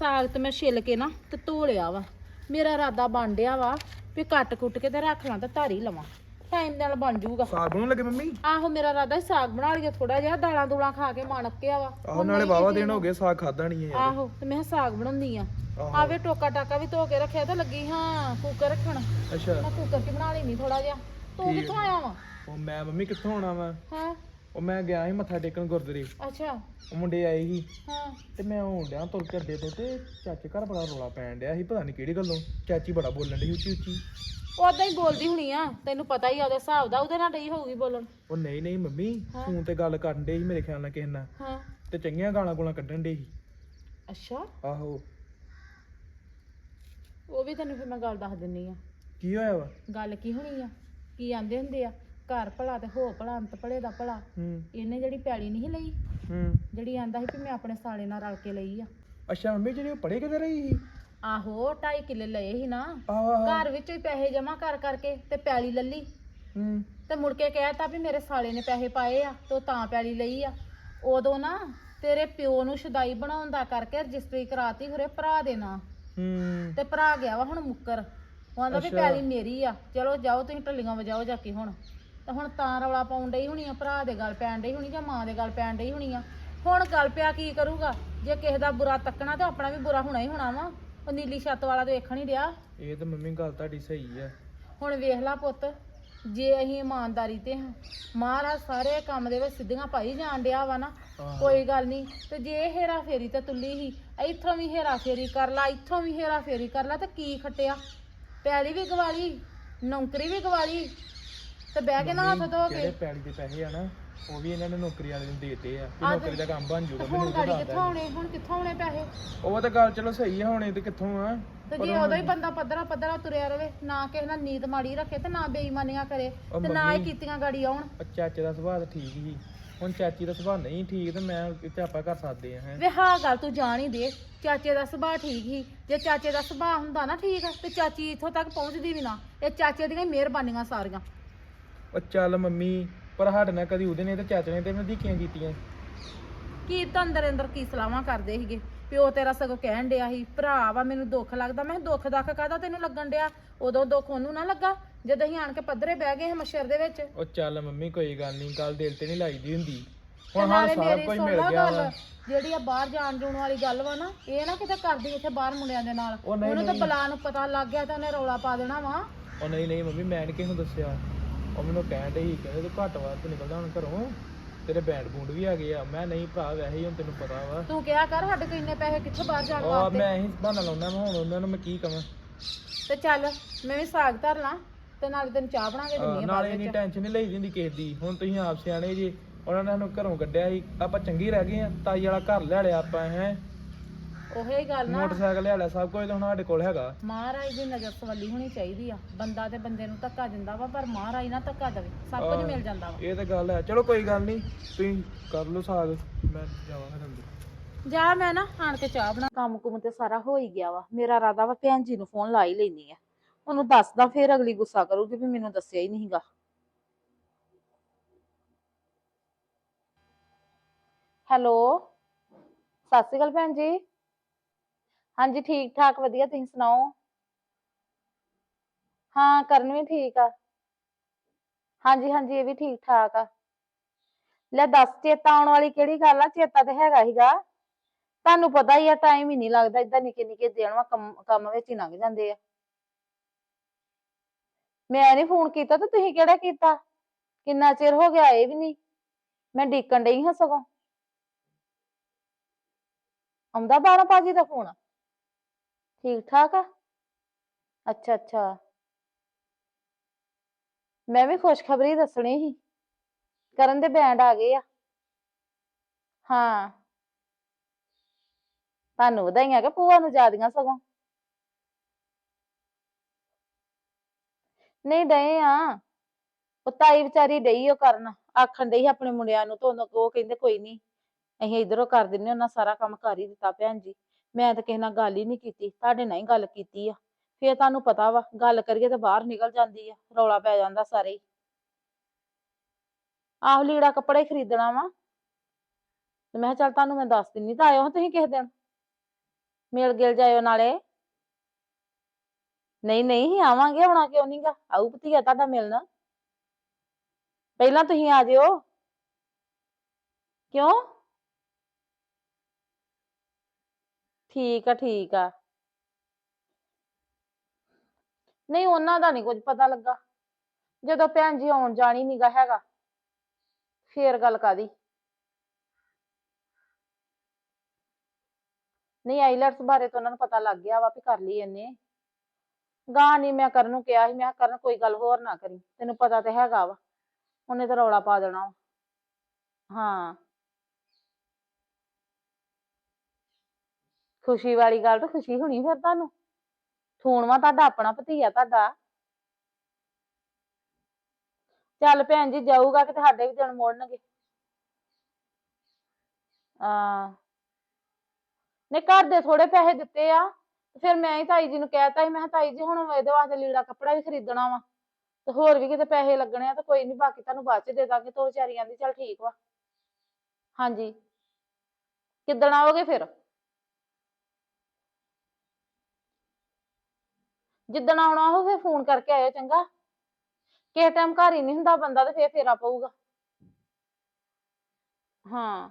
ਸਾਗ ਤੇ ਮੈਂ ਛਿੱਲ ਕੇ ਨਾ ਤੇ ਧੋ ਲਿਆ ਵਾ। ਮੇਰਾ ਇਰਾਦਾ ਬਣ ਡਿਆ ਵਾ ਵੀ ਕੱਟ ਕੁੱਟ ਕੇ ਤੇ ਰੱਖ ਲਾਂ ਤੇ ਧਾਰੀ ਲਵਾਂ। ਟਾਈਮ ਨਾਲ ਬਣ ਜਾਊਗਾ। ਸਾਗ ਬਣਾਉਣ ਲੱਗੇ ਮੰਮੀ? ਆਹੋ ਮੇਰਾ ਇਰਾਦਾ ਸੀ ਸਾਗ ਬਣਾ ਲਈਏ ਥੋੜਾ ਜਿਹਾ ਦਾਲਾਂ ਦੂਲਾਂ ਖਾ ਕੇ ਮਨ ਅੱਕਿਆ ਵਾ। ਆਹੋ ਨਾਲੇ ਵਾਵਾ ਦਿਨ ਹੋ ਗਏ ਸਾਗ ਖਾਦਾ ਨਹੀਂ ਹੈ ਆਹੋ ਤੇ ਮੈਂ ਕਿਹਾ ਸਾਗ ਬਣਾਉਂਦੀ ਆ। ਆਵੇ ਟੋਕਾ ਟਾਕਾ ਵੀ ਧੋ ਕੇ ਰੱਖਿਆ ਤਾਂ ਲੱਗੀ ਹਾਂ ਕੁੱਕਰ ਰੱਖਣ। ਅੱਛਾ। ਮੈਂ ਕੁੱਕਰ 'ਚ ਬਣਾ ਲੈਣੀ ਥੋੜਾ ਜਿਹਾ। ਤੂੰ। ਕਿੱਥੋਂ ਆਇਆ ਵਾ? ਉਹ ਮੈਂ ਮੰਮੀ ਕਿੱਥੋਂ ਆਉਣਾ ਵਾ? ਹਾਂ? ਉਹ ਮੈਂ ਗਿਆ ਸੀ ਮੱਥਾ ਟੇਕਣ ਗੁਰਦੁਆਰੇ। ਅੱਛਾ। ਉਹ ਮੁੰਡੇ ਆਏ ਸੀ। ਹਾਂ। ਤੇ ਮੈਂ ਆਉਣ ਡਿਆ ਤੁਰ ਕੇ ਅੱਡੇ ਤੋਂ ਤੇ ਚਾਚੇ ਘਰ ਬੜਾ ਰੋਲਾ ਪੈਣ ਡਿਆ ਸੀ ਪਤਾ ਨਹੀਂ ਕਿਹੜੀ ਗੱਲੋਂ। ਚਾਚੀ ਬੜਾ ਬੋਲਣ ਡਈ ਉੱਚੀ ਉੱਚੀ ਉਦਾਂ ਹੀ ਬੋਲਦੀ ਹੁਣੀ ਆ ਤੈਨੂੰ ਪਤਾ ਹੀ ਆ ਉਹਦੇ ਹਿਸਾਬ ਦਾ ਉਹਦੇ ਨਾਲ ਡਈ ਹੋਊਗੀ ਬੋਲਣ। ਉਹ ਨਹੀਂ ਨਹੀਂ ਮੰਮੀ ਹਾਂ। ਫੋਨ ਤੇ ਗੱਲ ਕਰਨ ਡੇ ਸੀ ਮੇਰੇ ਖਿਆਲ ਨਾਲ ਕਿਸੇ ਨਾਲ। ਹਾਂ। ਤੇ ਚੰਗੀਆਂ ਗਾਲਾਂ ਗੋਲਾਂ ਕੱਢਣ ਡੇ ਸੀ। ਅੱਛਾ। ਆਹੋ। ਉਹ ਵੀ ਤੈਨੂੰ ਫਿਰ ਮੈਂ ਗੱਲ ਦੱਸ ਦਿੰਨੀ ਆ। ਕੀ ਹੋਇਆ ਵਾ? ਗੱਲ ਕੀ ਹੋਣੀ ਆ? ਕੀ ਆਂਦੇ ਹੁੰਦੇ ਆ? ਘਰ ਭਲਾ ਤੇ ਹੋ ਭਲਾ ਅੰਤ ਭਲੇ ਦਾ ਭਲਾ। ਹੂੰ। ਇਹਨੇ ਜਿਹੜੀ ਪੈਲੀ ਨਹੀਂ ਸੀ ਲਈ ਹੂੰ। ਜਿਹੜੀ ਆਂਦਾ ਸੀ ਵੀ ਮੈਂ ਆਪਣੇ ਸਾਲੇ ਨਾਲ ਰਲ ਕੇ ਲਈ ਆ। ਅੱਛਾ ਮੰਮੀ ਜਿਹੜੀ ਉਹ ਪੜੇ ਕਿਤੇ ਰਹੀ ਸੀ? ਆਹੋ 2.5 ਕਿੱਲੇ ਲਏ ਸੀ ਨਾ। ਆਹੋ ਆਹੋ। ਘਰ ਵਿੱਚੋਂ ਹੀ ਪੈਸੇ ਜਮਾ ਕਰ ਕਰਕੇ ਤੇ ਪੈਲੀ ਲੱਲੀ ਹੂੰ। ਤੇ ਮੁੜ ਕੇ ਕਹਿਤਾ ਵੀ ਮੇਰੇ ਸਾਲੇ ਨੇ ਪੈਸੇ ਪਾਏ ਆ ਤੇ ਉਹ ਤਾਂ ਪੈਲੀ ਲਈ ਆ। ਉਦੋਂ ਨਾ ਤੇਰੇ ਪਿਓ ਨੂੰ ਸ਼ਦਾਈ ਬਣਾਉਣ ਦਾ ਕਰਕੇ ਰਜਿਸਟਰੀ ਕਰਾਤੀ ਖਰੇ ਭਰਾ ਦੇ ਨਾਂ। ਹੂੰ। ਤੇ ਭਰਾ ਗਿਆ ਵਾ ਹੁਣ ਮੁੱਕਰ। ਉਹ ਆਂਦਾ ਵੀ ਅੱਛਾ। ਪੈਲੀ ਮੇਰੀ ਆ। ਚਲੋ ਜਾਓ ਤੁਸੀਂ ਢੱਲੀਆਂ ਵਜਾਓ ਜਾ ਕੇ ਹੁਣ। ਤੇ ਹੁਣ ਤਾਂ ਰੌਲਾ ਪਾਉਣ ਡਈ ਹੋਣੀ ਆ ਭਰਾ ਦੇ ਗੱਲ ਪੈਣ ਡਈ ਹੋਣੀ ਜਾਂ ਮਾਂ ਦੇ ਗੱਲ ਪੈਣ ਡਈ ਹੋਣੀ ਆ। ਹੁਣ ਗੱਲ ਪਿਆ ਕੀ ਕਰੂਗਾ? ਜੇ ਕਿਸੇ ਦਾ ਬੁਰਾ ਤੱਕਣਾ ਤੇ ਆਪਣਾ ਵੀ ਬੁਰਾ ਹੋਣਾ ਹੀ ਹੋਣਾ ਵਾ। ਉਹ ਨੀਲੀ ਛੱਤ ਵਾਲਾ ਤੇ ਵੇਖਣ ਹੀ ਡਿਆ। ਇਹ ਤਾਂ ਮੰਮੀ ਗੱਲ ਤੁਹਾਡੀ ਸਹੀ ਆ। ਹੁਣ ਵੇਖ ਲਾ ਪੁੱਤ ਜੇ ਅਸੀਂ ਇਮਾਨਦਾਰੀ ਤੇ ਹਾਂ ਮਹਾਰਾਜ ਸਾਰੇ ਕੰਮ ਦੇ ਵਿੱਚ ਸਿੱਧੀਆਂ ਪਾਈ ਜਾਣ ਡਿਆ ਵਾ ਨਾ ਆਹੋ। ਕੋਈ ਗੱਲ ਨਹੀਂ। ਤੇ ਜੇ ਹੇਰਾ ਫੇਰੀ ਤੇ ਤੁੱਲੀ ਹੀ ਇੱਥੋਂ ਵੀ ਹੇਰਾ ਫੇਰੀ ਕਰ ਲਾ ਇੱਥੋਂ ਵੀ ਹੇਰਾ ਫੇਰੀ ਕਰ ਲਾ ਤੇ ਕੀ ਖੱਟਿਆ? ਪੈਲੀ ਵੀ ਗਵਾਲੀ ਨੌਕਰੀ ਵੀ ਗਵਾਲੀ ਤੇ ਬਹਿ ਕੇ ਨਾ ਹੱਥ ਧੋ ਜਿਹੜੇ ਕੇ ਪੈੜੀ ਦੇ ਪੈਸੇ ਆ ਨਾ ਉਹ ਵੀ ਇਹਨਾਂ ਨੇ ਨੌਕਰੀ ਵਾਲੇ ਨੂੰ ਦੇਤੇ ਆ। ਕਿ ਨੌਕਰੀ ਦਾ ਕੰਮ ਬਣ ਹੁਣ ਮੈਨੂੰ ਗਾੜੀ ਤਾਂ ਕਿੱਥੋਂ ਆਉਣੇ ਹੁਣ ਕਿੱਥੋਂ ਆਉਣੇ ਪੈਸੇ? ਉਹ ਤਾਂ ਗੱਲ ਚਲੋ ਸਹੀ ਆ ਹੁਣੇ ਤੇ ਕਿੱਥੋਂ ਆ? ਤੇ ਜੇ ਉਦੋਂ ਹੀ ਬੰਦਾ ਪੱਧਰਾ ਪੱਧਰਾ ਤੁਰਿਆ ਰਵੇ ਨਾ ਕਿਸੇ ਨਾਲ ਨੀਤ ਮਾੜੀ ਰੱਖੇ ਤੇ ਨਾ ਬੇਈਮਾਨੀਆਂ ਕਰੇ ਉਹ ਤੇ ਨਾ ਹੀ ਮੰਮੀ- ਕੀਤੀਆਂ ਗਾੜੀ ਆਉਣ। ਉਹ ਚਾਚੇ ਦਾ ਸੁਭਾਅ ਤਾਂ ਠੀਕ ਹੀ। ਹੁਣ ਚਾਚੀ ਦਾ ਸੁਭਾਅ ਨਹੀਂ ਠੀਕ ਤੇ ਮੈਂ ਇੱਥੇ ਆਪਾਂ ਕਰ ਸਕਦੇ ਆ ਹੈ। ਵੇ ਹਾਂ ਗੱਲ ਤੂੰ ਜਾਣ ਹੀ ਦੇ। ਚਾਚੇ ਦਾ ਸੁਭਾਅ ਠੀਕ ਹੀ। ਜੇ ਚਾਚੇ ਦਾ ਸੁਭਾਅ ਹੁੰਦਾ ਨਾ ਠੀਕ ਤੇ ਚਾਚੀ ਇੱਥੋਂ ਤੱਕ ਪਹੁੰਚਦੀ ਵੀ ਨਾ। ਇਹ ਚਾਚੇ ਦੀਆਂ ਹੀ ਮਿਹਰਬਾਨੀਆਂ ਸਾਰੀਆਂ। ਉਹ ਚੱਲ ਮੰਮੀ ਪਰ ਸਾਡੇ ਨਾਲ ਕਦੀ ਉਹਦੇ ਨੇ ਤੇ ਚਾਚੇ ਨੇ ਤੇ ਮੈਂ ਧੀਕੀਆਂ ਕੀਤੀਆਂ। ਕੀ ਤਾਂ ਅੰਦਰ ਅੰਦਰ ਕੀ ਸਲਾਹਾਂ ਕਰਦੇ ਸੀਗੇ? ਪਿਓ ਤੇਰਾ ਸਗੋਂ ਕਹਿਣ ਡਿਆ ਸੀ ਭਰਾ ਵਾ ਮੈਨੂੰ ਦੁੱਖ ਲੱਗਦਾ। ਮੈਂ ਕਿਹਾ ਦੁੱਖ ਦੱਖ ਕਾਹਦਾ ਤੈਨੂੰ ਲੱਗਣ ਡਿਆ? ਉਦੋਂ ਦੁੱਖ ਉਹਨੂੰ ਨਾ ਲੱਗਾ ਜਦ ਅਸੀਂ ਆਣ ਕੇ ਪੱਧਰੇ ਬਹਿ ਗਏ ਮੱਛਰ ਦੇ ਵਿੱਚ। ਉਹ ਚੱਲ ਮੰਮੀ ਕੋਈ ਗੱਲ ਨਹੀਂ ਗੱਲ ਦਿਲ ਤੇ ਨਹੀਂ ਲਾਈਦੀ ਹੁੰਦੀ। ਤੇ ਹੁਣ ਹਾਂ ਨਾਲੇ ਸਾਰਾ ਮੇਰੀ ਕੁਝ ਸੁਣ ਮਿਲ ਲਾ ਗਿਆ ਗੱਲ ਵਾ। ਜਿਹੜੀ ਆ ਬਾਹਰ ਜਾਣ ਜੂਣ ਵਾਲੀ ਗੱਲ ਵਾ ਨਾ ਇਹ ਨਾ ਕਿਤੇ ਕਰਦੀ ਇੱਥੇ ਬਾਹਰ ਮੁੰਡਿਆਂ ਦੇ ਨਾਲ। ਉਹ ਨਹੀਂ, ਉਹਨੂੰ ਤਾਂ ਨਹੀਂ। ਬਲਾ ਨੂੰ ਪਤਾ ਲੱਗ ਗਿਆ ਤਾਂ ਉਹਨੇ ਰੌਲਾ ਪਾ ਦੇਣਾ ਵਾ। ਉਹ ਨਹੀਂ ਨਹੀਂ ਮੰਮੀ ਮੈਂ ਨੀ ਕਿਸੇ ਨੂੰ ਦੱਸਿਆ। ਉਹ ਮੈਨੂੰ ਕਹਿਣ ਡਈ ਕਹਿੰਦੇ ਤੂੰ ਘੱਟ ਵੱਧ ਨਿਕਲਦਾ ਹੁਣ ਘਰੋਂ। ਤੇਰੇ ਬੈਂਡ ਬੂੰਡ ਵੀ ਆ ਗਏ ਆ। ਮੈਂ ਨਹੀਂ ਭਰਾ ਵੈਸੇ ਹੀ ਹੁਣ ਤੈਨੂੰ ਪਤਾ ਵਾ। ਤੂੰ ਕਿਹਾ ਕਰ ਸਾਡੇ ਕੋਲ ਇੰਨੇ ਪੈਸੇ ਕਿੱਥੋਂ ਬਾਹਰ ਜਾਣ ਉਹ ਵਾਸਤੇ? ਮੈਂ ਹੀ ਬਹਾਨਾ ਲਾਉਣਾ ਮੈਂ ਹੁਣ ਉਹਨਾਂ ਨੂੰ ਮੈਂ ਕੀ ਕਵਾਂ। ਤੇ ਚੱਲ ਮੈਂ ਵੀ ਸਾਗ ਧਰ ਲਾਂ ਤੇ ਨਾਲੇ ਤੈਨੂੰ ਚਾਹ ਬਣਾ ਕੇ ਅਹ ਆ ਨਾਲੇ ਇੰਨੀ ਵਿੱਚ। ਟੈਨਸ਼ਨ ਨਹੀਂ ਲਈ ਜਾਂਦੀ ਕਿਸੇ ਦੀ। ਹੁਣ ਤੁਸੀਂ ਆਪ ਸਿਆਣੇ ਜੀ ਉਹਨਾਂ ਨੇ ਸਾਨੂੰ ਘਰੋਂ ਕੱਢਿਆ ਸੀ। ਆਪਾਂ ਚੰਗੀ ਰਹਿ ਗਏ ਆ। ਤਾਈ ਵਾਲਾ ਘਰ ਲੈ ਲਿਆ ਆਪਾਂ ਹੈ। ਉਹੇ ਗੱਲ ਨਾ। ਮੋਟਰਸਾਈਕਲ ਲੈ ਲਿਆ ਸਭ ਕੁਝ ਤਾਂ ਹੁਣ ਸਾਡੇ ਕੋਲ ਹੈਗਾ। ਮਹਾਰਾਜ ਦੀ ਨਜ਼ਰ ਸਵੱਲੀ ਹੋਣੀ ਚਾਹੀਦੀ ਆ। ਬੰਦਾ ਤੇ ਬੰਦੇ ਨੂੰ ਧੱਕਾ ਦਿੰਦਾ ਵਾ ਪਰ ਮਹਾਰਾਜ ਨਾ ਧੱਕਾ ਦੇਵੇ। ਸਭ ਕੁਝ। ਮਿਲ ਜਾਂਦਾ ਵਾ। ਇਹ ਤਾਂ ਗੱਲ ਹੈ। ਚਲੋ ਕੋਈ ਗੱਲ ਨਹੀਂ ਤੁਸੀਂ ਕਰ ਲਓ ਸਾਗ। ਮੈਂ ਜਾਵਾਂ ਫਿਰ ਅੰਦਰ। ਜਾ ਮੈਂ ਨਾ ਆਣ ਕੇ ਚਾਹ ਬਣਾ। ਕੰਮ ਕੁਮ ਤੇ ਸਾਰਾ ਹੋ ਹੀ ਗਿਆ ਵਾ। ਮੇਰਾ ਇਰਾਦਾ ਵਾ ਭੈਣ ਜੀ ਨੂੰ ਫੋਨ ਲਾ ਹੀ ਲੈਣੀ ਆ। ਉਹਨੂੰ ਦੱਸਦਾ ਫੇਰ ਅਗਲੀ ਗੁੱਸਾ ਕਰੂਗੀ ਵੀ ਮੈਨੂੰ ਦੱਸਿਆ ਹੀ ਨਹੀਂਗਾ ਹੈਲੋ? ਸਤਿ ਸ਼੍ਰੀ ਅਕਾਲ ਭੈਣ ਜੀ। ਹਾਂਜੀ ਠੀਕ ਠਾਕ ਵਧੀਆ, ਤੁਸੀਂ ਸੁਣਾਓ? ਹਾਂ, ਕਰਨ ਵੀ ਠੀਕ ਆ। ਹਾਂਜੀ ਹਾਂਜੀ ਇਹ ਵੀ ਠੀਕ ਠਾਕ ਆ। ਲੈ ਦੱਸ, ਚੇਤਾ ਆਉਣ ਵਾਲੀ ਕਿਹੜੀ ਗੱਲ ਆ? ਚੇਤਾ ਤੇ ਹੈਗਾ ਹੀਗਾ ਤੁਹਾਨੂੰ ਪਤਾ ਹੀ ਆ ਟਾਈਮ ਹੀ ਨਹੀਂ ਲੱਗਦਾ ਇਦਾਂ ਨਿੱਕੇ ਨਿੱਕੇ ਦਿਨ ਵਾ, ਕੰਮ ਕੰਮ ਵਿੱਚ ਹੀ ਲੰਘ ਜਾਂਦੇ ਆ। ਮੈਂ ਨਹੀਂ ਫੋਨ ਕੀਤਾ ਤੇ ਤੁਸੀਂ ਕਿਹੜਾ ਕੀਤਾ? ਕਿੰਨਾ ਚਿਰ ਹੋ ਗਿਆ, ਇਹ ਵੀ ਨਹੀਂ। ਮੈਂ ਡੀਕਣ ਡਈ ਹਾਂ ਸਗੋਂ। ਆਉਂਦਾ ਬਾਰਾਂ ਪਾਜੀ ਦਾ ਫੋਨ? ਠੀਕ ਠਾਕ ਆ? ਅੱਛਾ ਅੱਛਾ। ਮੈਂ ਵੀ ਖੁਸ਼ਖਬਰੀ ਦੱਸਣੀ ਸੀ। ਕਰਨ ਦੇ ਬੈਂਡ ਆ ਗਏ ਆ। ਹਾਂ। ਤੁਹਾਨੂੰ ਵਧਾਈਆਂ ਕਿ ਭੂਆ ਨੂੰ ਜਾਦੀਆਂ ਸਗੋਂ? ਨਹੀਂ, ਡਏ ਆ। ਉਹ ਤਾਈ ਵਿਚਾਰੀ ਡਈ ਉਹ ਕਰਨ। ਆਖਣ ਡਈ ਸੀ ਆਪਣੇ ਮੁੰਡਿਆਂ ਨੂੰ, ਤੋਂ ਉਹ ਕਹਿੰਦੇ ਕੋਈ ਨਹੀਂ, ਅਸੀਂ ਇਧਰੋਂ ਕਰ ਦਿੰਨੇ ਉਹਨਾਂ ਸਾਰਾ ਕੰਮ ਕਰ ਹੀ ਦਿੱਤਾ ਭੈਣ ਜੀ। ਮੈਂ ਤਾਂ ਕਿਸੇ ਨਾਲ ਗੱਲ ਹੀ ਨਹੀਂ ਕੀਤੀ, ਤੁਹਾਡੇ ਨਾਲ ਹੀ ਗੱਲ ਕੀਤੀ ਆ। ਫੇਰ ਤੁਹਾਨੂੰ ਪਤਾ ਵਾ, ਗੱਲ ਕਰੀਏ ਤਾਂ ਬਾਹਰ ਨਿਕਲ ਜਾਂਦੀ ਆ, ਰੌਲਾ ਪੈ ਜਾਂਦਾ ਸਾਰੇ ਹੀ। ਆਹ ਲੀੜਾ ਕੱਪੜਾ ਹੀ ਖਰੀਦਣਾ ਵਾ। ਤੇ ਮੈਂ ਕਿਹਾ ਚੱਲ ਤੁਹਾਨੂੰ ਮੈਂ ਦੱਸ ਦਿੰਨੀ, ਤਾਂ ਆਇਓ ਤੁਸੀਂ ਕਿਸੇ ਦਿਨ। ਮਿਲ ਗਿਲ ਜਾਇਓ ਨਾਲੇ। ਨਹੀਂ ਨਹੀਂ ਆਵਾਂਗੇ ਆਉਣਾ ਕਿਉਂ ਨਹੀਂਗਾ ਆਊ ਭਤੀਆ ਤੁਹਾਡਾ ਮਿਲਣ। ਪਹਿਲਾਂ ਤੁਸੀਂ ਆ ਜਿਓ। ਕਿਉਂ? ਠੀਕ ਆ ਠੀਕ ਆ। ਨਹੀਂ, ਉਹਨਾਂ ਦਾ ਨਹੀਂ ਕੁਝ ਪਤਾ ਲੱਗਾ। ਜਦੋਂ ਭੈਣ ਜੀ ਆਉਣ ਜਾਣੀ ਨੀਗਾ ਹੈਗਾ, ਫੇਰ ਗੱਲ ਕਾਦੀ ਨਹੀਂ, ਆਈਲੈਟਸ ਬਾਰੇ ਤਾਂ ਉਹਨਾਂ ਨੂੰ ਪਤਾ ਲੱਗ ਗਿਆ ਵਾ ਵੀ ਕਰ ਲਈ ਇਹਨੇ। ਗਾਂ ਨਹੀਂ ਮੈਂ ਕਰਨ ਨੂੰ ਕਿਹਾ ਸੀ, ਮੈਂ ਕਿਹਾ, ਕਰਨ, ਕੋਈ ਗੱਲ ਹੋਰ ਨਾ ਕਰੀ। ਤੈਨੂੰ ਪਤਾ ਤੇ ਹੈਗਾ ਵਾ। ਉਹਨੇ ਤਾਂ ਰੌਲਾ ਪਾ ਦੇਣਾ ਵਾ। ਹਾਂ। ਖੁਸ਼ੀ ਵਾਲੀ ਗੱਲ ਤਾਂ ਖੁਸ਼ੀ ਹੋਣੀ ਫਿਰ ਤੁਹਾਨੂੰ। ਥੂਣਵਾ ਤੁਹਾਡਾ, ਆਪਣਾ ਭਤੀਆ ਤੁਹਾਡਾ। ਚੱਲ ਭੈਣ ਜੀ, ਜਾਊਗਾ ਕਿ ਤੁਹਾਡੇ ਵੀ ਦਿਨ ਮੋੜਨਗੇ। ਆ ਨੇ ਘਰ ਦੇ ਥੋੜੇ ਪੈਸੇ ਦਿੱਤੇ ਆ। ਤੇ ਫਿਰ ਮੈਂ ਹੀ ਤਾਈ ਜੀ ਨੂੰ ਕਹਿਤਾ ਸੀ, ਮੈਂ ਕਿਹਾ ਤਾਈ ਜੀ, ਹੁਣ ਇਹਦੇ ਵਾਸਤੇ ਲੀੜਾ ਕੱਪੜਾ ਵੀ ਖਰੀਦਣਾ ਵਾ। ਤੇ ਹੋਰ ਵੀ ਕਿਤੇ ਪੈਸੇ ਲੱਗਣੇ ਆ, ਤੇ ਕੋਈ ਨਹੀਂ ਬਾਕੀ ਤੁਹਾਨੂੰ ਬਾਅਦ ਚ ਦੇ ਦਾਂਗੇ, ਤੋ ਵਿਚਾਰੀ ਆਂਦੀ, ਚੱਲ ਠੀਕ ਵਾ। ਹਾਂਜੀ। ਕਿੱਦਣ ਆਓਗੇ ਫਿਰ? ਜਿੱਦਣ ਆਉਣਾ ਉਹ ਫਿਰ ਫੋਨ ਕਰਕੇ ਆਇਓ ਚੰਗਾ। ਕਿਸੇ ਟਾਈਮ ਘਰ ਹੀ ਨਹੀਂ ਹੁੰਦਾ ਬੰਦਾ ਤੇ ਫੇਰ ਫੇਰਾ ਪਊਗਾ। ਹਾਂ।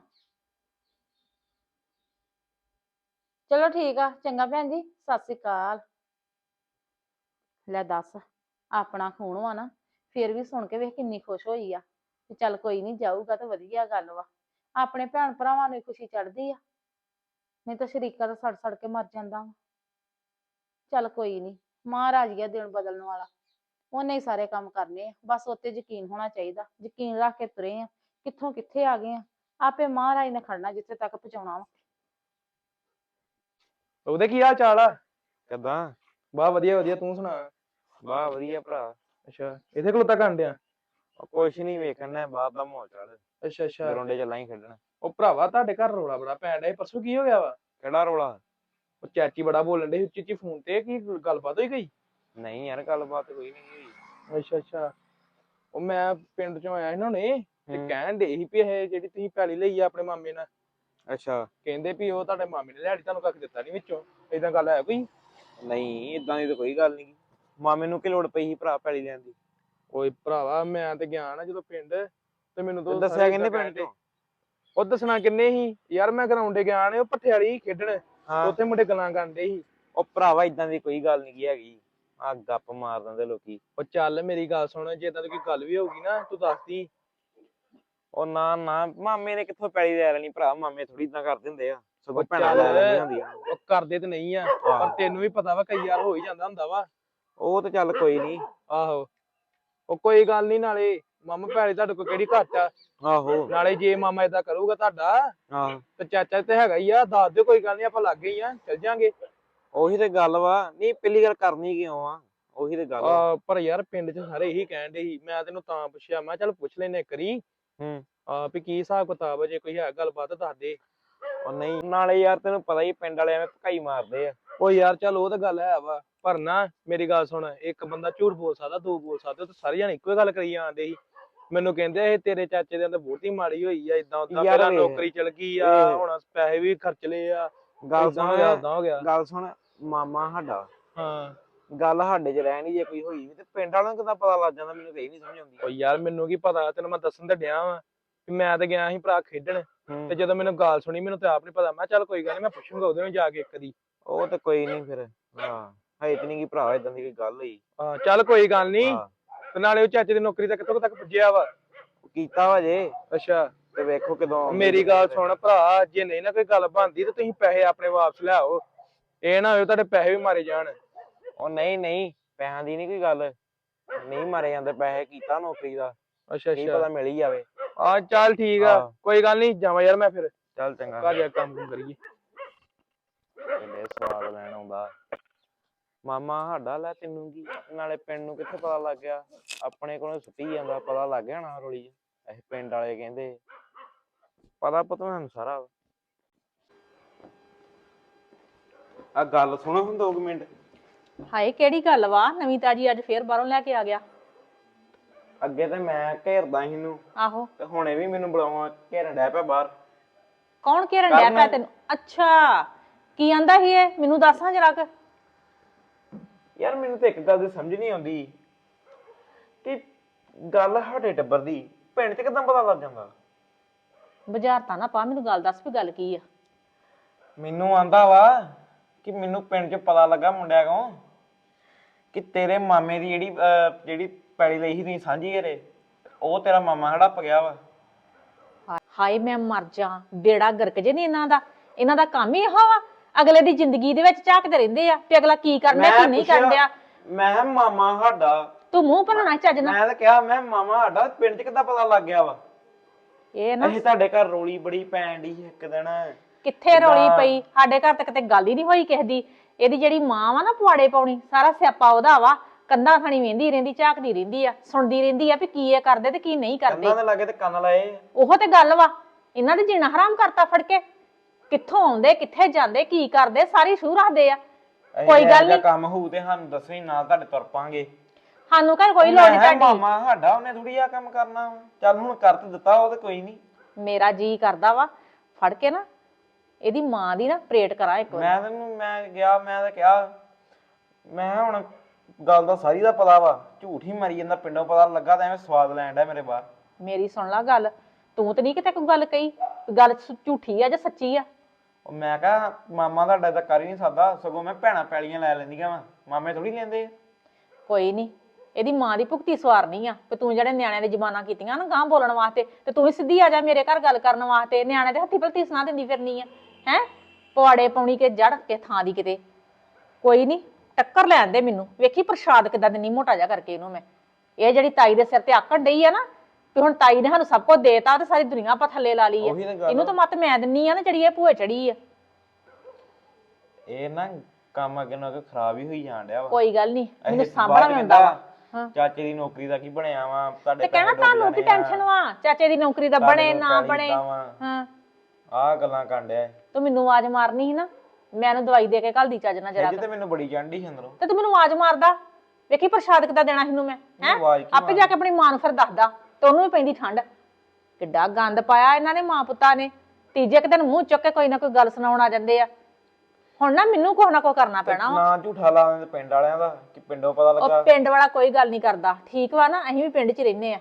ਚਲੋ ਠੀਕ ਆ, ਚੰਗਾ ਭੈਣ ਜੀ, ਸਤਿ ਸ੍ਰੀ ਅਕਾਲ। ਲੈ ਦੱਸ, ਆਪਣਾ ਖੂਨ ਵਾ ਨਾ, ਫੇਰ ਵੀ ਸੁਣ ਕੇ ਵੇਖ ਕਿੰਨੀ ਖੁਸ਼ ਹੋਈ ਆ। ਤੇ ਚੱਲ ਕੋਈ ਨਹੀਂ, ਜਾਊਗਾ ਤਾਂ ਵਧੀਆ ਗੱਲ ਵਾ। ਆਪਣੇ ਭੈਣ ਭਰਾਵਾਂ ਨੂੰ ਹੀ ਖੁਸ਼ੀ ਚੜਦੀ ਆ। ਨਹੀਂ ਤਾਂ ਸ਼ਰੀਕਾ ਤਾਂ ਸੜ ਸੜ ਕੇ ਮਰ ਜਾਂਦਾ ਵਾ। ਚੱਲ ਕੋਈ ਨਹੀਂ। ਮਹਾਰਾਜ ਹੀ ਆ ਦਿਨ ਬਦਲਣ ਵਾਲਾ। ਉਹਨੇ ਹੀ ਸਾਰੇ ਕੰਮ ਕਰਨੇ ਆ। ਬਸ ਉੱਤੇ ਯਕੀਨ ਹੋਣਾ ਚਾਹੀਦਾ। ਯਕੀਨ ਰੱਖ ਕੇ ਤੁਰੇ ਆ। ਕਿੱਥੋਂ ਕਿੱਥੇ ਆ ਗਏ ਆ? ਆਪੇ ਮਹਾਰਾਜ ਨੇ ਖੜਨਾ ਜਿੱਥੇ ਤੱਕ ਪਹੁੰਚਾਉਣਾ ਵਾ। ਉਹਦੇ ਕੀ ਹਾਲ ਚਾਲ ਆ? ਕਿੱਦਾਂ? ਬਾ ਵਧੀਆ ਵਧੀਆ। ਤੂੰ ਸੁਣਾ? ਵਾਹ ਵਧੀਆ ਭਰਾ। ਅੱਛਾ। ਇੱਥੇ ਖਲੋਤਾ ਕਾਂਡਿਆ ਉਹ ਕੁਛ ਨਹੀਂ ਵੇਖਣਾ ਬਾਹਰ ਦਾ ਮਾਹੌਲ ਚੱਲ ਅੱਛਾ ਅੱਛਾ। ਗਰਾਉਂਡੇ ਚ ਲਾਈ ਖੇਡਣ। ਉਹ ਭਰਾਵਾ ਤੁਹਾਡੇ ਘਰ ਰੋਲਾ ਬੜਾ ਪੈਣ ਡਿਆ। ਪਰਸੋਂ ਕੀ ਹੋ ਗਿਆ ਵਾ? ਕਿਹੜਾ ਰੋਲਾ? ਉਹ ਚਾਚੀ ਬੜਾ ਬੋਲਣ ਡਈ ਉੱਚੀ ਉੱਚੀ ਫੋਨ ਤੇ ਕੀ ਗੱਲਬਾਤ ਹੋਈ ਗਈ ਨਹੀਂ ਯਾਰ ਗੱਲਬਾਤ ਕੋਈ ਨਹੀਂ ਹੋਈ। ਅੱਛਾ ਅੱਛਾ ਉਹ ਮੈਂ ਪਿੰਡ ਚੋਂ ਆਇਆ ਸੀ ਨਾ ਤੇ ਹੂੰ। ਕਹਿਣ ਦੇ ਸੀ ਵੀ ਇਹ ਜਿਹੜੀ ਤੁਸੀਂ ਪੈਲੀ ਲਈ ਆ ਆਪਣੇ ਮਾਮੇ ਨਾਲ। ਅੱਛਾ। ਕਹਿੰਦੇ ਵੀ ਉਹ ਤੁਹਾਡੇ ਮਾਮੇ ਨੇ ਲਿਆੜੀ ਤੁਹਾਨੂੰ ਕੱਖ ਦਿੱਤਾ ਨਹੀਂ ਵਿੱਚੋਂ। ਏਦਾਂ ਗੱਲ ਹੈ ਕੋਈ? ਨਹੀਂ ਇਦਾਂ ਦੀ ਤਾਂ ਕੋਈ ਗੱਲ ਨਹੀਂ ਮਾਮੇ ਨੂੰ ਕੀ ਲੋੜ ਪਈ ਸੀ ਭਰਾ ਪੈਲੀ ਲੈਣ ਦੀ? ਓਏ ਭਰਾਵਾ ਮੈਂ ਤੇ ਗਿਆ ਨਾ ਜਦੋਂ ਪਿੰਡ ਤੇ ਮੈਨੂੰ ਤਾਂ ਦੱਸਿਆ ਏਦਾਂ ਪਿੰਡ ਕਹਿਣ ਚੋਂ ਉਹ ਦੱਸਣਾ ਕਿੰਨੇ ਸੀ? ਯਾਰ ਮੈਂ ਗਰਾਉਂਡੇ ਗਿਆ ਨੇ ਉਹ ਪੱਠੇ ਵਾਲੀ ਖੇਡਣ। ਉੱਥੇ ਮੁੰਡੇ ਗੱਲਾਂ ਕਰਦੇ ਸੀ। ਉਹ ਭਰਾਵਾ ਇਦਾਂ ਦੀ ਕੋਈ ਗੱਲ ਨਹੀਂ ਹੈਗੀ। ਆ ਗੱਪ ਮਾਰ ਦਿੰਦੇ ਲੋਕੀ। ਉਹ ਚੱਲ ਮੇਰੀ ਗੱਲ ਸੁਣ ਜੇ ਏਦਾਂ ਦੀ ਕੋਈ ਗੱਲ ਵੀ ਹੋਊਗੀ ਨਾ ਤੂੰ ਦੱਸਦੀ। ਉਹ ਨਾ ਨਾ। ਮਾਮੇ ਨੇ ਕਿੱਥੋਂ ਪੈਲੀ ਲੈ ਲੈਣੀ ਭਰਾ? ਮਾਮੇ ਥੋੜੀ ਇਦਾਂ ਕਰ ਦਿੰਦੇ ਆ। ਸਗੋਂ ਭੈਣਾਂ ਲੈ। ਲੈਂਦੀਆਂ ਹੁੰਦੀਆਂ। ਉਹ ਕਰਦੇ ਤੇ ਨਹੀਂ ਆ ਪਰ ਤੈਨੂੰ ਵੀ ਪਤਾ ਵਾ ਕਈ ਵਾਰ ਹੋ ਹੀ ਜਾਂਦਾ ਹੁੰਦਾ ਵਾ। ਉਹ ਤਾਂ ਚੱਲ ਕੋਈ ਨਹੀਂ ਆਹੋ। ਉਹ ਕੋਈ ਗੱਲ ਨਹੀਂ ਨਾਲੇ। ਮਾਮਾ ਭੈਣੇ ਤੁਹਾਡੇ ਕੋਲ ਕਿਹੜੀ ਘੱਟ ਆ? ਆਹੋ। ਨਾਲੇ ਜੇ ਮਾਮਾ ਏਦਾਂ ਕਰੂਗਾ ਤੁਹਾਡਾ ਆਹ। ਤੇ ਚਾਚਾ ਤੇ ਹੈਗਾ ਹੀ ਆ ਦੱਸ ਦਿਓ ਕੋਈ ਗੱਲ ਨਹੀਂ ਆਪਾਂ ਲੱਗ ਗਈ ਆ ਚੱਲ ਜਾਾਂਗੇ। ਉਹੀ ਤੇ ਗੱਲ ਵਾ। ਨਹੀਂ ਪਹਿਲੀ ਗੱਲ ਕਰਨੀ ਕਿਉਂ ਆ? ਉਹੀ ਤੇ ਗੱਲ ਆ। ਪਰ ਯਾਰ ਪਿੰਡ 'ਚ ਸਾਰੇ ਇਹੀ ਕਹਿਣ ਦੇ ਸੀ। ਮੈਂ ਤੈਨੂੰ ਤਾਂ ਪੁੱਛਿਆ ਮੈਂ ਚੱਲ ਪੁੱਛ ਲੈਨੇ ਕਰੀ ਹੂੰ। ਆ ਵੀ ਕੀ ਹਿਸਾਬ ਕਿਤਾਬ ਜੇ ਕੋਈ ਹੈ ਗੱਲਬਾਤ ਦੱਸ ਦੇ। ਉਹ ਨਹੀਂ ਨਾਲੇ ਯਾਰ ਤੈਨੂੰ ਪਤਾ ਹੀ ਪਿੰਡ ਵਾਲੇ ਐਵੇਂ ਭਕਾਈ ਮਾਰਦੇ ਆ। ਉਹ ਯਾਰ ਚੱਲ ਉਹ ਤਾਂ ਗੱਲ ਹੈ ਵਾ। ਪਰ ਨਾ ਮੇਰੀ ਗੱਲ ਸੁਣ ਇੱਕ ਬੰਦਾ ਝੂਠ ਬੋਲ ਸਕਦਾ ਦੋ ਬੋਲ ਸਕਦੇ ਤੇ ਸਾਰੇ ਜਣੇ ਇੱਕੋ ਹੀ ਗੱਲ ਕਰੀ ਜਾਂਦੇ ਸੀ। ਮੈਨੂੰ ਕਹਿੰਦੇ ਇਹ ਤੇਰੇ ਚਾਚੇ ਦੇ ਅੰਦਰ ਬਹੁਤੀ ਮਾੜੀ ਹੋਈ ਆ ਇਦਾਂ ਉਦਾਂ ਯਾਰ ਪਹਿਲਾਂ ਨੌਕਰੀ ਚਲ ਗਈ ਆ। ਹੁਣ ਪੈਸੇ ਵੀ ਖਰਚ ਲਏ ਆ ਗੱਲ ਏਦਾਂ ਹੋ ਗਿਆ ਸੁਣ ਏਦਾਂ ਹੋ ਗਿਆ। ਗੱਲ ਸੁਣ ਮਾਮਾ ਸਾਡਾ। ਹਾਂ। ਗੱਲ ਸਾਡੇ 'ਚ ਰਹਿ ਨਹੀਂ ਜੇ ਕੋਈ ਹੋਈ ਵੀ ਤੇ ਪਿੰਡ ਵਾਲਿਆਂ ਨੂੰ ਕਿੱਦਾਂ ਪਤਾ ਲੱਗ ਜਾਂਦਾ ਮੈਨੂੰ ਕਹੀ ਨਹੀਂ ਸਮਝ ਆਉਂਦੀ। ਉਹ ਯਾਰ ਮੈਨੂੰ ਕੀ ਪਤਾ ਤੈਨੂੰ ਮੈਂ ਦੱਸਣ ਤੇ ਡਿਆ ਵਾਂ ਕਿ ਮੈਂ ਤਾਂ ਗਿਆ ਸੀ ਭਰਾ ਖੇਡਣ। ਤੇ ਜਦੋਂ ਮੈਨੂੰ ਗੱਲ ਸੁਣੀ ਮੈਨੂੰ ਤਾਂ ਆਪ ਨਹੀਂ ਪਤਾ ਮੈਂ ਕਿਹਾ ਚੱਲ ਕੋਈ ਗੱਲ ਨਹੀਂ ਮੈਂ ਪੁੱਛੂੰਗਾ ਉਹਦੇ ਨੂੰ ਜਾ ਕੇ ਇੱਕ ਦੀ। ਉਹ ਤੇ ਕੋਈ ਨਹੀਂ ਫਿਰ ਹਾਂ ਹੈ ਨਹੀਂ ਕੀ ਭਰਾ ਇਦਾਂ ਦੀ ਕੋਈ ਗੱਲ ਹੋਈ। ਹਾਂ ਚੱਲ ਕੋਈ ਗੱਲ ਨਹੀਂ ਹਾਂ। ਤੇ ਨਾਲੇ ਉਹ ਚਾਚੇ ਦੀ ਨੌਕਰੀ ਤੱਕ ਕਿੱਥੋਂ ਤੱਕ ਪੁੱਜਿਆ ਵਾ? ਕੀਤਾ ਵਾ ਜੇ। ਅੱਛਾ। ਤੇ ਵੇਖੋ ਕਦੋਂ ਮੇਰੀ ਗੱਲ ਸੁਣ ਭਰਾ ਜੇ ਨਹੀਂ ਨਾ ਕੋਈ ਗੱਲ ਬਣਦੀ ਤੇ ਤੁਸੀਂ ਪੈਸੇ ਆਪਣੇ ਵਾਪਸ ਲਿਆਓ। ਇਹ ਨਾ ਹੋਵੇ ਤੁਹਾਡੇ ਪੈਸੇ ਵੀ ਮਾਰੇ ਜਾਣ। ਉਹ ਨਹੀਂ ਨਹੀਂ ਪੈਸਿਆਂ ਦੀ ਨਹੀਂ ਕੋਈ ਗੱਲ। ਨਹੀਂ ਮਾਰੇ ਜਾਂਦੇ ਪੈਸੇ ਕੀਤਾ ਨੌਕਰੀ ਦਾ। ਅੱਛਾ ਕੀ ਅੱਛਾ। ਪਤਾ ਮਿਲ ਹੀ ਜਾਵੇ। ਆ ਚੱਲ ਠੀਕ ਆ। ਹਾਂ। ਕੋਈ ਗੱਲ ਨਹੀਂ ਜਾਵਾਂ ਯਾਰ ਮੈਂ ਫਿਰ। ਚੱਲ ਚੰਗਾ। ਘਰ ਜਾ ਕੇ ਕੰਮ ਕੁਮ ਕਰੀਏ। ਕਿੰਨੇ ਸਵਾਦ ਲੈਣ ਆਉਂਦਾ। ਮਾਮਾ ਸਾਡਾ ਲੈ ਤੈਨੂੰ ਕੀ? ਨਾਲੇ ਪਿੰਡ ਨੂੰ ਕਿੱਥੇ ਪਤਾ ਲੱਗ ਗਿਆ? ਆਪਣੇ ਕੋਲੋਂ ਸੁੱਟੀ ਜਾਂਦਾ ਪਤਾ ਲੱਗ ਗਿਆ ਨਾ ਰੋਲੀ। ਇਹ ਪਿੰਡ ਵਾਲੇ ਕਹਿੰਦੇ ਪਤਾ ਪਤਾ ਮੈਨੂੰ ਸਾਰਾ। ਆ ਗੱਲ ਸੁਣੋ ਹੁਣ 2 ਮਿੰਟ। ਹਾਏ ਕਿਹੜੀ ਗੱਲ ਵਾ? ਨਵੀਂ ਤਾਜੀ ਅੱਜ ਫੇਰ ਬਾਹਰੋਂ ਲੈ ਕੇ ਆ ਗਿਆ। ਅੱਗੇ ਤੇ ਮੈਂ ਘੇਰਦਾ ਸੀ ਇਹਨੂੰ। ਆਹੋ। ਤੇ ਹੁਣੇ ਵੀ ਮੈਨੂੰ ਬੁਲਾਉਣਾ ਘੇਰਨ ਡਿਆ ਪਿਆ ਬਾਹਰ। ਕੌਣ ਘੇਰਨ ਡਿਆ। ਪਿਆ ਤੈਨੂੰ? ਅੱਛਾ ਕੀ ਆਂਦਾ ਸੀ ਇਹ? ਮੈਨੂੰ ਦੱਸਾਂ ਜਰਾ ਕਿ। ਯਾਰ ਮੈਨੂੰ ਤਾਂ ਇੱਕ ਗੱਲ ਦੀ ਸਮਝ ਨਹੀਂ ਆਉਂਦੀ ਕਿ ਗੱਲ ਸਾਡੇ ਟੱਬਰ ਦੀ ਪਿੰਡ 'ਚ ਕਿਦਾਂ ਪਤਾ ਲੱਗ ਜਾਂਦਾ? ਬਾਜ਼ਾਰ ਤਾਂ ਨਾ ਪਾ ਮੈਨੂੰ ਗੱਲ ਦੱਸ ਵੀ ਗੱਲ ਕੀ ਆ। ਮੈਨੂੰ ਆਂਦਾ ਵਾ ਕਿ ਮੈਨੂੰ ਪਿੰਡ 'ਚ ਪਤਾ ਲੱਗਾ ਮੁੰਡਿਆਂ ਕੋਲ ਕਿ ਤੇਰੇ ਮਾਮੇ ਦੀ ਜਿਹੜੀ ਅਹ, ਜਿਹੜੀ ਪੈਲੀ ਲਈ ਸੀ ਨਹੀਂ ਸਾਂਝੀ ਘਰੇ ਉਹ ਤੇਰਾ ਮਾਮਾ ਹੜੱਪ ਗਿਆ ਵਾ। ਹਾਏ ਮੈਂ ਮਰ ਜਾ। ਬੇੜਾ ਗਰਕ ਜੇ ਨਹੀਂ ਇਹਨਾਂ ਦਾ। ਇਹਨਾਂ ਦਾ ਕੰਮ ਹੀ ਇਹੋ ਵਾ। ਅਗਲੇ ਦੀ ਜ਼ਿੰਦਗੀ ਦੇ ਵਿੱਚ ਝਾਕਦੇ ਰਹਿੰਦੇ ਆ ਕਿ ਅਗਲਾ ਕੀ ਕਰਦਾ ਕੀ ਨਹੀਂ ਪੁੱਛਿਆ, ਕਰਦਾ ਮੈਂ ਕਿਹਾ ਮਾਮਾ ਸਾਡਾ। ਤੂੰ ਮੂੰਹ ਭਰਨਾ ਚੱਜ ਨਾਲ। ਮੈਂ ਤਾਂ ਕਿਹਾ ਮੈਂ ਕਿਹਾ ਮਾਮਾ ਸਾਡਾ ਪਿੰਡ 'ਚ ਕਿੱਦਾਂ ਪਤਾ ਲੱਗ ਗਿਆ ਵਾ? ਇਹ ਨਾ ਅਸੀਂ ਤੁਹਾਡੇ ਘਰ ਰੋਲੀ ਬੜੀ ਪੈਣ ਦੀ ਇੱਕ ਦਿਨ। ਕਿੱਥੇ ਰੌਲੀ ਪਈ? ਸਾਡੇ ਘਰ ਤਾਂ ਕਿਤੇ ਗੱਲ ਹੀ ਨਹੀਂ ਹੋਈ ਕਿਸੇ ਦੀ। ਇਹਦੀ ਜਿਹੜੀ ਮਾਂ ਵਾ ਨਾ ਪੁਆੜੇ ਪਾਉਣੀ ਸਾਰਾ ਸਿਆਪਾ ਉਹਦਾ ਵਾ। ਕੰਧਾਂ ਥਣੀ ਵੇਂਦੀ ਰਹਿੰਦੀ ਝਾਕਦੀ ਰਹਿੰਦੀ ਆ। ਸੁਣਦੀ ਰਹਿੰਦੀ ਆ ਵੀ ਕੀ ਇਹ ਕਰਦੇ ਤੇ ਕੀ ਨਹੀਂ ਕਰਦੇ। ਕੰਨਾਂ ਦੇ ਲਾਗੇ ਤੇ ਕੰਨ ਲਾਏ। ਉਹ ਤੇ ਗੱਲ ਵਾ। ਇਹਨਾਂ ਦੇ ਜੀਣਾ ਹਰਾਮ ਕਰਤਾ ਫੜ ਕੇ। ਕਿੱਥੋਂ ਆਉਂਦੇ ਕਿੱਥੇ ਜਾਂਦੇ ਕੀ ਕਰਦੇ ਸਾਰੀ ਸ਼ੂ ਰੱਖਦੇ ਆ। ਅਸੀਂ ਕੋਈ ਇਹੋ ਗੱਲ ਜਿਹਾ ਨੀ। ਕੰਮ ਹੋਊ ਤੇ ਸਾਨੂੰ ਦੱਸੋ ਹੀ ਨਾਲ ਤੁਹਾਡੇ ਤੁਰ ਪਾਂਗੇ। ਸਾਨੂੰ ਘਰ ਕੋਈ ਲੋੜ ਮੈਂ ਨਹੀਂ ਕਿਹਾ ਤੁਹਾਡੀ। ਮਾਮਾ ਸਾਡਾ ਉਹਨੇ ਥੋੜੀ ਆ ਕੰਮ ਕਰਨਾ ਵਾ। ਚੱਲ ਹੁਣ ਕਰ ਤੇ ਦਿੱਤਾ ਉਹ ਤੇ ਕੋਈ ਨਹੀਂ ਮੇਰਾ ਜੀ ਕਰਦਾ ਵਾ ਫੜ ਕੇ ਨਾ ਇਹਦੀ ਮਾਂ ਦੀ ਨਾ ਪ੍ਰੇਟ ਕਰਾਂ ਇੱਕ ਵਾਰ। ਮੈਂ ਤੈਨੂੰ ਮੈਂ ਗਿਆ ਮੈਂ ਤਾਂ ਕਿਹਾ ਮੈਂ ਕਿਹਾ ਹੁਣ ਗੱਲ ਦਾ ਸਾਰੀ ਦਾ ਪਤਾ ਵਾ। ਝੂਠ ਹੀ ਮਰੀ ਜਾਂਦਾ ਪਿੰਡੋਂ ਪਤਾ ਲੱਗਾ ਤਾਂ ਐਵੇਂ ਸਵਾਦ ਲੈਣ ਡਿਆ ਮੇਰੇ ਬਾਹਰ। ਮੇਰੀ ਸੁਣ ਲੈ ਗੱਲ ਤੂੰ ਤੇ ਨਹੀਂ ਕਿਤੇ ਕੋਈ ਗੱਲ ਕਹੀ। ਗੱਲ ਸ- ਝੂਠੀ ਆ ਜਾਂ ਸੱਚੀ ਆ? ਉਹ ਮੈਂ ਕਿਹਾ, ਮਾਮਾ ਤੁਹਾਡਾ ਤਾਂ ਕਰ ਹੀ ਨਹੀਂ ਸਕਦਾ, ਸਗੋਂ ਮੈਂ ਭੈਣਾਂ ਪੈਲੀਆਂ ਲੈ ਲੈਂਦੀਆਂ ਵਾ। ਮਾਮੇ ਥੋੜੀ ਲੈਂਦੇ ਆ। ਕੋਈ ਨਹੀਂ, ਇਹਦੀ ਮਾਂ ਦੀ ਭੁਗਤੀ ਸਵਾਰਨੀ ਆ। ਕਿ ਤੂੰ ਜਿਹੜੇ ਨਿਆਣਿਆਂ ਦੇ ਜ਼ਬਾਨਾਂ ਕੀਤੀਆਂ ਨਾ ਗਾਂ ਬੋਲਣ ਵਾਸਤੇ, ਤੇ ਤੂੰ ਵੀ ਸਿੱਧੀ ਆ ਜਾ ਮੇਰੇ ਘਰ ਗੱਲ ਕਰਨ ਵਾਸਤੇ। ਨਿਆਣੇ ਦੇ ਹੱਥੀ ਭਲਤੀ ਸੁਣਾ ਦਿੰਦੀ ਫਿਰਨੀ ਆ, ਹੈ? ਪਵਾੜੇ ਪਾਉਣੀ ਕੇ ਜੜ ਕੇ ਥਾਂ ਦੀ ਕਿਤੇ। ਕੋਈ ਨਹੀਂ, ਟੱਕਰ ਲੈਣ ਦੇ ਮੈਨੂੰ। ਵੇਖੀ ਪ੍ਰਸ਼ਾਦ ਕਿਦਾਂ ਦਿੰਨੀ ਮੋਟਾ ਜਾ ਕਰਕੇ ਇਹਨੂੰ ਮੈਂ। ਇਹ ਜਿਹੜੀ ਤਾਈ ਦੇ ਸਿਰ ਤੇ ਆਕੜ ਡਈ ਆ ਨਾ ਵੀ ਹੁਣ ਤਾਈ ਨੇ ਸਾਨੂੰ ਸਭ ਕੁਝ ਦੇਤਾ ਤੇ ਸਾਰੀ ਦੁਨੀਆ ਆਪਾਂ ਥੱਲੇ ਲਾ ਲਈ ਆ। ਉਹੀ ਤਾਂ ਗੱਲ। ਇਹਨੂੰ ਤਾਂ ਮਤ ਮੈਂ ਦਿੰਨੀ ਆ ਨਾ ਜਿਹੜੀ ਇਹ ਭੂਏ ਚੜੀ ਆ। ਇਹ ਨਾ ਕੰਮ ਅੱਗੇ ਨਾ ਅੱਗੇ ਖਰਾਬ ਹੀ ਹੋਈ ਜਾਣ ਡਿਆ ਵਾ। ਕੋਈ ਗੱਲ ਨਹੀਂ ਇਹ ਮੈਨੂੰ ਬਾਅਦ ਸਾਂਭਣਾ ਚ ਵੀ ਹੁੰਦਾ ਵਾ। ਕਹਿੰਦਾ, ਹਾਂ। ਚਾਚੇ ਦੀ ਨੌਕਰੀ ਦਾ ਕੀ ਬਣਿਆ ਵਾ ਤੁਹਾਡੇ ਤੇ ਕਹਿਣਾ ਪੈਸੇ ਤੁਹਾਨੂੰ ਕੀ ਡੁੱਬ ਜਾਣੇ ਟੈਨਸ਼ਨ ਆ, ਵਾ? ਚਾਚੇ ਦੀ ਨੌਕਰੀ ਦਾ ਬਣੇ ਕੋਲ ਨਾ ਬਣੇ। ਵਾ। ਹਾਂ। ਆਹ ਗੱਲਾਂ ਕਾਂਡਿਆ ਤੂੰ ਮੈਨੂੰ ਆਵਾਜ਼ ਮਾਰਨੀ ਸੀ ਨਾ ਮੈਂ ਇਹਨੂੰ ਦਵਾਈ ਦੇ ਕੇ ਘੱਲਦੀ ਚੱਜ ਨਾਲ ਜਰਾ ਤੇ ਮੈਨੂੰ ਬੜੀ ਚੰਡੀ ਅੰਦਰੋਂ। ਤੇ ਤੂੰ ਮੈਨੂੰ ਆਵਾਜ਼ ਮਾਰਦਾ ਵੇਖੀ ਪ੍ਰਸ਼ਾਦ ਕਿੱਦਾਂ ਦੇਣਾ ਇਹਨੂੰ ਮੈਂ ਹੈ? ਆਵਾਜ਼ ਆਪੇ ਜਾ ਕੇ ਆਪਣੀ ਮਾਂ ਨੂੰ ਫਿਰ ਦੱਸਦਾ। ਤੇ ਉਹਨੂੰ ਵੀ ਪੈਂਦੀ ਠੰਡ। ਕਿੱਡਾ ਗੰਦ ਪਾਇਆ ਇਹਨਾਂ ਨੇ ਮਾਂ ਪੁੱਤਾਂ ਨੇ। ਤੀਜੇ ਕੁ ਦਿਨ ਮੂੰਹ ਚੁੱਕ ਕੇ ਕੋਈ ਨਾ ਕੋਈ ਗੱਲ ਸੁਣਾਉਣ ਆ ਜਾਂਦੇ ਆ। ਹੁਣ ਨਾ ਮੈਨੂੰ ਕੁਛ ਨਾ ਕੁਛ ਕਰਨਾ ਪੈਣਾ ਵਾ। ਨਾ ਝੂਠਾ ਲਾ ਦਿੰਦੇ ਪਿੰਡ ਵਾਲਿਆਂ ਦਾ ਕਿ ਪਿੰਡੋਂ ਪਤਾ ਉਹ ਲੱਗਾ ਪਿੰਡ ਵਾਲਾ ਕੋਈ ਗੱਲ ਨਹੀਂ ਕਰਦਾ। ਠੀਕ ਵਾ ਨਾ ਅਸੀਂ ਵੀ ਪਿੰਡ 'ਚ ਰਹਿੰਦੇ ਆ।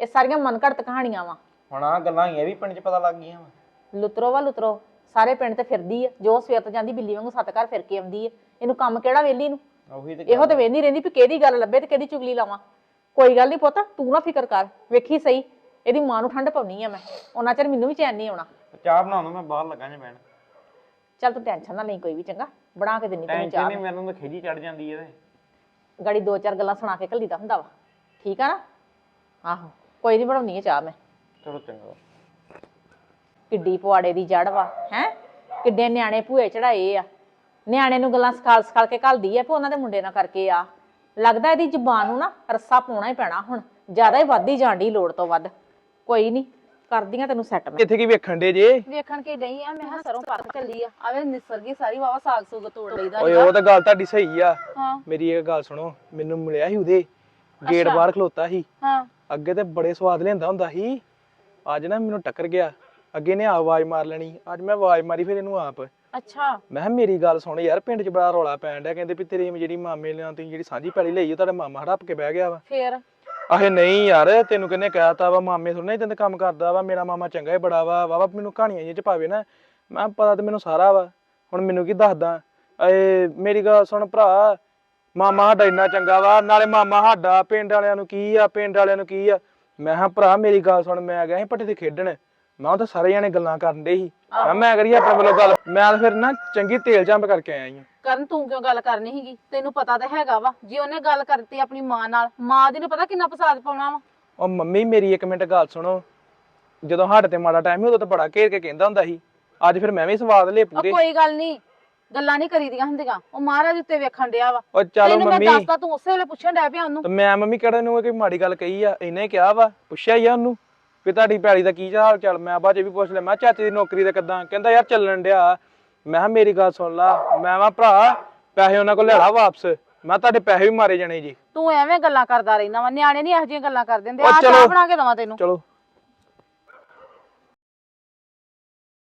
ਇਹ ਸਾਰੀਆਂ ਮਨਘੜਤ ਕਹਾਣੀਆਂ ਵਾ। ਹੁਣ ਆਹ ਗੱਲਾਂ ਹੀ ਇਹ ਵੀ ਪਿੰਡ 'ਚ ਪਤਾ ਲੱਗ ਗਈਆਂ ਵਾ। ਲੁਤਰੋ ਵਾ ਲੁਤਰੋ। ਸਾਰੇ ਪਿੰਡ ਤੇ ਫਿਰਦੀ ਆ। ਜੋ ਸਵੇਰ ਤੋਂ ਜਾਂਦੀ ਬਿੱਲੀ ਵਾਂਗੂ ਸੱਤ ਘਰ ਫਿਰ ਕੇ ਆਉਂਦੀ ਆ। ਇਹਨੂੰ ਕੰਮ ਕਿਹੜਾ ਵੇਲੀ ਨੂੰ? ਉਹੀ ਤੇ ਇਹੋ ਤੇ ਵੇਂਦੀ ਰਹਿੰਦੀ ਵੀ ਕਿਹਦੀ ਗੱਲ ਲੱਭੇ ਤੇ ਕਿਹਦੀ ਚੁਗਲੀ ਲਾਵਾਂ। ਕੋਈ ਗੱਲ ਨਹੀਂ ਪੁੱਤ ਤੂੰ ਨਾ ਫਿਕਰ ਕਰ ਵੇਖੀ ਸਹੀ ਇਹਦੀ ਮਾਂ ਨੂੰ ਠੰਡ ਪਾਉਣੀ ਆ ਮੈਂ ਉਹਨਾਂ ਚਿਰ ਮੈਨੂੰ ਵੀ ਚੈਨ ਨਹੀਂ ਆਉਣਾ। ਚਾਹ ਬਣਾ ਦੋ ਮੈਂ ਬਾਹਰ ਲੱਗਾ ਜੇ ਬੈਣ ਚੱਲ ਤੂੰ ਟੈਨਸ਼ਨ ਨਾ ਲਈ ਕੋਈ ਵੀ ਚੰਗਾ ਬਣਾ ਕੇ ਦਿੰਨੀ ਤੈਨੂੰ ਟੈਨਸ਼ਨ ਚਾਹ ਨਹੀਂ ਮੈਨੂੰ ਤਾਂ ਖਿਜੀ ਚੜ ਜਾਂਦੀ ਇਹਦੇ। ਗਾੜੀ ਦੋ ਚਾਰ ਗੱਲਾਂ ਸੁਣਾ ਕੇ ਘੱਲੀ ਦਾ ਹੁੰਦਾ ਵਾ। ਠੀਕ ਆ ਨਾ? ਆਹੋ ਕੋਈ ਨਹੀਂ ਬਣਾਉਣੀ ਆ ਚਾਹ ਮੈਂ। ਚਲੋ ਚੰਗਾ। ਕਿੱਡੀ ਪੁਆੜੇ ਦੀ ਜੜ ਵਾ ਹੈ? ਕਿੱਡੇ ਨਿਆਣੇ ਭੂਏ ਚੜਾਏ ਆ। ਨਿਆਣੇ ਨੂੰ ਗੱਲਾਂ ਸਿਖਾਲ ਸਿਖਾਲ ਕੇ ਘੱਲਦੀ ਆ ਵੀ ਉਹਨਾਂ ਦੇ ਮੁੰਡੇ ਨਾਲ ਕਰਕੇ ਆ। ਲੱਗਦਾ ਇਹਦੀ ਜ਼ੁਬਾਨ ਨੂੰ ਨਾ ਰੱਸਾ ਪਾਉਣਾ ਹੀ ਪੈਣਾ ਹੁਣ। ਜ਼ਿਆਦਾ ਹੀ ਵੱਧਦੀ ਜਾਂਦੀ ਲੋੜ ਤੋਂ ਵੱਧ। ਕੋਈ ਨਹੀਂ ਕਰਦੀਆਂ ਤੈਨੂੰ ਸੈੱਟ ਮੈਂ। ਇੱਥੇ ਕੀ ਵੇਖਣ ਦੇ ਜੇ? ਵੇਖਣ ਕੇ ਡਈ ਆ ਮੈਂ ਹਾਂ ਸਰੋਂ ਪੱਕ ਚੱਲੀ ਆ। ਆਵੇ ਨਿਸਰਗੀ ਸਾਰੀ ਵਾਵਾ ਸਾਗ ਸੁਗ ਤੋੜ ਲਈਦਾ ਓਏ ਉਹ ਤਾਂ ਗੱਲ ਤੁਹਾਡੀ ਸਹੀ ਆ। ਹਾਂ। ਮੇਰੀ ਇਹ ਗੱਲ ਸੁਣੋ ਮੈਨੂੰ ਮਿਲਿਆ ਸੀ ਉਹਦੇ। ਗੇਟ ਬਾਹਰ ਖਲੋਤਾ ਸੀ। ਹਾਂ। ਅੱਗੇ ਤੇ ਬੜੇ ਸਵਾਦ ਲੈਂਦਾ ਹੁੰਦਾ ਸੀ। ਅੱਜ ਨਾ ਮੈਨੂੰ ਟੱਕਰ ਗਿਆ। ਅੱਗੇ ਨੇ ਆਵਾਜ਼ ਮਾਰ ਲੈਣੀ। ਅੱਜ ਮੈਂ ਆਵਾਜ਼ ਮਾਰੀ ਫਿਰ ਇਹਨੂੰ ਆਪ। ਅੱਛਾ। ਮੈਂ ਕਿਹਾ ਮੇਰੀ ਗੱਲ ਸੁਣ ਯਾਰ ਪਿੰਡ 'ਚ ਬੜਾ ਰੌਲਾ ਪੈਣ ਡਿਆ ਕਹਿੰਦੇ ਵੀ ਤੇਰੀ ਜਿਹੜੀ ਮਾਮੇ ਨਾਲ ਤੁਸੀਂ ਜਿਹੜੀ ਸਾਂਝੀ ਪੈਲੀ ਲਈ ਉਹ ਤੁਹਾਡਾ ਮਾਮਾ ਹੜੱਪ ਕੇ ਬਹਿ ਗਿਆ ਵਾ। ਫੇਰ? ਆਹੇ ਨਹੀਂ ਯਾਰ ਤੈਨੂੰ ਕਿਹਨੇ ਕਹਿਤਾ ਵਾ ਮਾਮੇ ਥੋੜਾ ਨਹੀਂ ਤੈਨੂੰ ਕੰਮ ਕਰਦਾ ਵਾ ਮੇਰਾ ਮਾਮਾ ਚੰਗਾ ਹੀ ਬੜਾ ਵਾ ਵਾਵਾ ਮੈਨੂੰ ਕਹਾਣੀਆਂ ਜਿਹੀਆਂ ਚ ਪਾਵੇ ਨਾ। ਮੈਂ ਕਿਹਾ ਪਤਾ ਤੇ ਮੈਨੂੰ ਸਾਰਾ ਵਾ ਹੁਣ ਮੈਨੂੰ ਕੀ ਦੱਸਦਾ? ਏ ਮੇਰੀ ਗੱਲ ਸੁਣ ਭਰਾ ਮਾਮਾ ਸਾਡਾ ਇੰਨਾ ਚੰਗਾ ਵਾ ਨਾਲੇ ਮਾਮਾ ਸਾਡਾ ਪਿੰਡ ਵਾਲਿਆਂ ਨੂੰ ਕੀ ਆ ਪਿੰਡ ਵਾਲਿਆਂ ਨੂੰ ਕੀ ਆ? ਮੈਂ ਕਿਹਾ ਭਰਾ ਮੇਰੀ ਗੱਲ ਸੁਣ ਮੈਂ ਗਿਆ ਸੀ ਪੱਟੇ ਤੇ ਖੇਡਣ। ਮੈਂ ਉਹ ਤਾਂ ਸਾਰੇ ਜਾਣੇ ਗੱਲਾਂ ਕਰਨ ਦੇ ਸੀ। ਮੈਂ ਕਿਹਾ ਮੈਂ ਕਰੀ ਆਪਣੇ ਵੱਲੋਂ ਗੱਲ? ਮੈਂ ਤਾਂ ਫਿਰ ਨਾ ਚੰਗੀ ਤੇਲ ਜੰਪ ਕਰਕੇ ਆਇਆ ਹਾਂ। ਕਰਨ ਤੂੰ ਕਿਉਂ ਗੱਲ ਕਰਨੀ ਸੀਗੀ? ਤੈਨੂੰ ਪਤਾ ਤਾਂ ਹੈਗਾ ਵਾ ਜੇ ਉਹਨੇ ਗੱਲ ਕਰਤੀ ਆਪਣੀ ਮਾਂ ਨਾਲ ਮਾਂ ਦੀ ਨੂੰ ਪਤਾ ਕਿੰਨਾ ਫਸਾਦ ਪਾਉਣਾ ਵਾ? ਉਹ ਮੰਮੀ ਮੇਰੀ ਇੱਕ ਮਿੰਟ ਗੱਲ ਸੁਣੋ। ਜਦੋਂ ਸਾਡੇ ਤੇ ਮਾੜਾ ਟਾਈਮ ਸੀ ਉਦੋਂ ਤਾਂ ਬੜਾ ਘੇਰ ਕੇ ਕਹਿੰਦਾ ਹੁੰਦਾ ਸੀ। ਅੱਜ ਫਿਰ ਮੈਂ ਵੀ ਸਵਾਦ ਲੈ ਉਹ ਪੂਰੇ ਕੋਈ ਗੱਲ ਨਹੀਂ ਗੱਲਾਂ ਨਹੀਂ ਕਰੀਦੀਆਂ ਹੁੰਦੀਆਂ। ਉਹ ਮਹਾਰਾਜ ਉੱਤੇ ਵੇਖਣ ਡਿਆ ਵਾ। ਉਹ ਚਲੋ ਤੈਨੂੰ ਮੈਂ ਮੰਮੀ। ਦੱਸਦਾ ਤੂੰ ਉਸੇ ਵੇਲੇ ਪੁੱਛਣ ਡਿਆ ਪਿਆ ਉਹਨੂੰ। ਤੇ ਮੈਂ ਮੰਮੀ ਕਿਹੜਾ ਨੂੰ ਕੋਈ ਮਾੜੀ ਗੱਲ ਕਹੀ ਆ? ਇਹਨੇ ਕਿਹਾ ਵਾ ਪੁੱਛਿਆ ਹੀ ਆ ਉਹਨੂੰ। ਵੀ ਤੁਹਾਡੀ ਪੈਲੀ ਦਾ ਕੀ ਹਾਲ ਚਾਲ? ਮੈਂ ਬਾਅਦ ਚ ਵੀ ਪੁੱਛ ਲਿਆ ਮੈਂ ਕਿਹਾ ਚਾਚੇ ਦੀ ਨੌਕਰੀ ਦਾ ਕਿੱਦਾਂ? ਕਹਿੰਦਾ ਯਾਰ ਚੱਲਣ ਡਿਆ। ਮੈਂ ਕਿਹਾ ਮੇਰੀ ਗੱਲ ਸੁਣ ਲਾ ਮੈਂ ਵਾ ਭਰਾ ਪੈਸੇ ਉਹਨਾਂ ਕੋਲ ਲੈਣਾ ਵਾਪਸ। ਮੈਂ ਤੁਹਾਡੇ ਪੈਸੇ ਵੀ ਮਾਰੇ ਜਾਣੇ ਜੀ। ਤੂੰ ਐਵੇਂ ਗੱਲਾਂ ਕਰਦਾ ਰਹਿਣਾ ਵਾ ਨਿਆਣੇ ਨਹੀਂ ਇਹੋ ਜਿਹੀਆਂ ਗੱਲਾਂ ਕਰ ਦਿੰਦੇ ਉਹ ਆ ਚਾਹ। ਬਣਾ ਕੇ ਦਵਾਂ ਤੈਨੂੰ। ਚਲੋ।